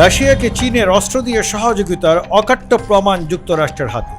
রাশিয়াকে চীনের অস্ত্র দিয়ে সহযোগিতার অকাট্য প্রমাণ যুক্তরাষ্ট্রের হাতে।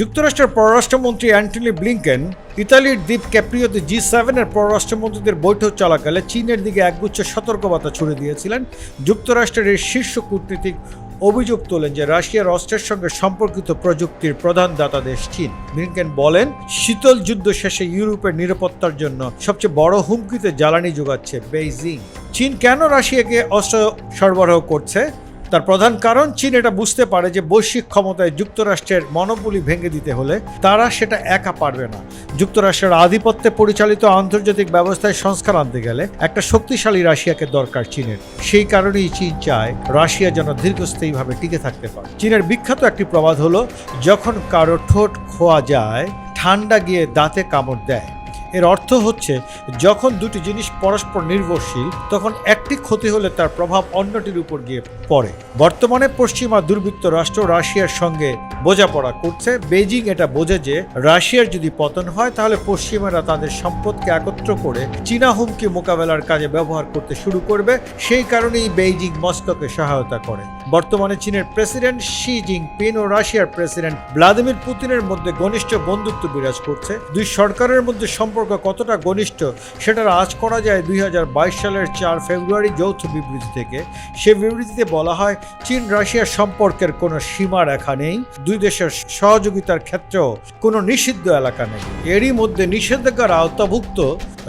যুক্তরাষ্ট্রের পররাষ্ট্রমন্ত্রী অ্যান্টনি ব্লিংকেন, ইতালির দ্বীপ ক্যাপ্রিওতে জি সেভেনের পররাষ্ট্রমন্ত্রীদের বৈঠক চলাকালে চীনের দিকে একগুচ্ছ সতর্কবার্তা ছুড়ে দিয়েছিলেন যুক্তরাষ্ট্রের শীর্ষ কূটনীতিক অভিযোগ তোলেন যে রাশিয়ার অস্ত্রের সঙ্গে সম্পর্কিত প্রযুক্তির প্রধান দাতা দেশ চীন। ব্লিংকেন বলেন, শীতল যুদ্ধ শেষে ইউরোপের নিরাপত্তার জন্য সবচেয়ে বড় হুমকিতে জ্বালানি যোগাচ্ছে বেইজিং। চীন কেন রাশিয়াকে অস্ত্র সরবরাহ করছে? তার প্রধান কারণ, চীন এটা বুঝতে পারে যে বৈশ্বিক ক্ষমতায় যুক্তরাষ্ট্রের মনোপলি ভেঙে দিতে হলে তারা সেটা একা পারবে না। যুক্তরাষ্ট্রের আধিপত্যে পরিচালিত আন্তর্জাতিক ব্যবস্থায় সংস্কার আনতে গেলে একটা শক্তিশালী রাশিয়াকে দরকার চীনের। সেই কারণেই চীন চায় রাশিয়া যেন দীর্ঘস্থায়ীভাবে টিকে থাকতে পারে। চীনের বিখ্যাত একটি প্রবাদ হলো, যখন কারও ঠোঁট খোয়া যায়, ঠান্ডা গিয়ে দাঁতে কামড় দেয়। এর অর্থ হচ্ছে, যখন দুটি জিনিস পরস্পর নির্ভরশীল, তখন একটি ক্ষতি হলে তার প্রভাব অন্যটির উপর গিয়ে পড়ে। বর্তমানে পশ্চিমা দুর্বৃত্ত রাষ্ট্র রাশিয়ার সঙ্গে বোঝাপড়া করছে। বেজিং এটা বোঝে যে, রাশিয়ার যদি পতন হয়, তাহলে পশ্চিমারা তাদের সম্পদকে একত্র করে চীনা হুমকি মোকাবেলার কাজে ব্যবহার করতে শুরু করবে, সেই কারণেই বেইজিং মস্কোকে সহায়তা করে। বর্তমানে চীনের প্রেসিডেন্ট শি জিনপিং ও রাশিয়ার প্রেসিডেন্ট ভ্লাদিমির পুতিনের মধ্যে ঘনিষ্ঠ বন্ধুত্ব বিরাজ করছে। দুই সরকারের মধ্যে সম্পর্ক কতটা ঘনিষ্ঠ, সেটা আজ করা যায় দুই হাজার বাইশ সালের চার ফেব্রুয়ারি যৌথ বিবৃতি থেকে। সে বিবৃতিতে বলা হয়, চীন রাশিয়ার সম্পর্কের কোনো সীমা রেখা নেই, দুই দেশের সহযোগিতার ক্ষেত্রেও কোনো নিষিদ্ধ এলাকা নেই। এরই মধ্যে নিষেধাজ্ঞার আওতাভুক্ত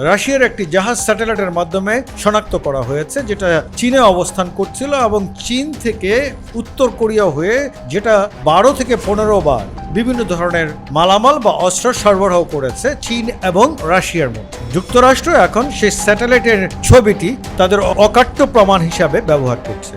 রাশিয়ার একটি জাহাজ স্যাটেলাইটের মাধ্যমে শনাক্ত করা হয়েছে, যেটা চীনে অবস্থান করছিল এবং চীন থেকে উত্তর কোরিয়া হয়ে যেটা বারো থেকে পনেরো বার বিভিন্ন ধরনের মালামাল বা অস্ত্র সরবরাহ করেছে চীন এবং রাশিয়ার মধ্যে। যুক্তরাষ্ট্র এখন সেই স্যাটেলাইটের ছবিটি তাদের অকাট্য প্রমাণ হিসাবে ব্যবহার করছে।